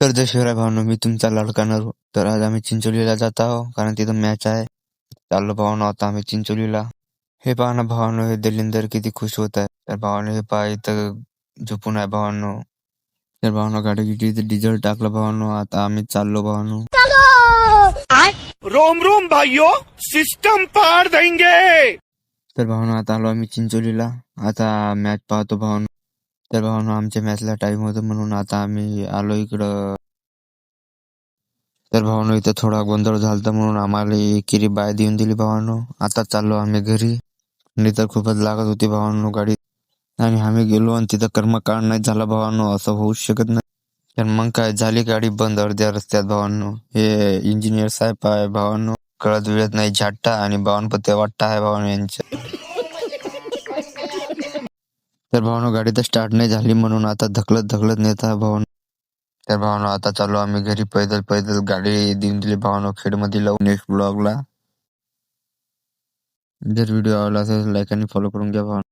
तर जय भावनो मी तुमचा लाडका नरू. तर आज आम्ही चिंचोलीला जात आहो कारण तिथं मॅच आहे. चाललो भावानो आता आम्ही चिंचोलीला. हे पहा ना भावानो हे दलिंदर किती खुश होत आहे तर भावानो हे पहा इथं झोपून आहे भावानो तर भावानो गाडी गिडी डिझेल टाकलं भावानो आता आम्ही चाललो भावानो रोम रोम भाइयों सिस्टम पार देंगे. तर भावानो आता आलो आम्ही चिंचोलीला. आता मॅच पाहतो भावानो तर भावांनो आमच्या मॅचला टाइम होतो म्हणून आता आम्ही आलो इकडं. तर भावानो इथं थोडा गोंधळ झालता म्हणून आम्हाला किरी बाय देऊन दिली भावानो. आता चाललो आम्ही घरी. आणि तर खूपच लागत होती भावानो गाडी. आणि आम्ही गेलो आणि तिथं कर्मकांड नाही झाला भावानो असं होऊच शकत नाही. तर मग काय झाली गाडी बंद अर्ध्या रस्त्यात भावांनो. हे इंजिनियर साहेब आहे भावांनो. कळत वेळत नाही झाट्टा आणि बावनपत्ते वाटता आहे भावानो यांच्या तर भावानो गाडी तर स्टार्ट नाही झाली म्हणून आता धकलत धकलत नेत आहे तर भावानो आता चालू आम्ही घरी. पैदल पैदल गाडी देऊन दिली भावानो खेडमध्ये लावून नेक्स्ट ब्लॉगला जर व्हिडिओ आवडला असेल लाईक आणि फॉलो करून घ्या भावानो.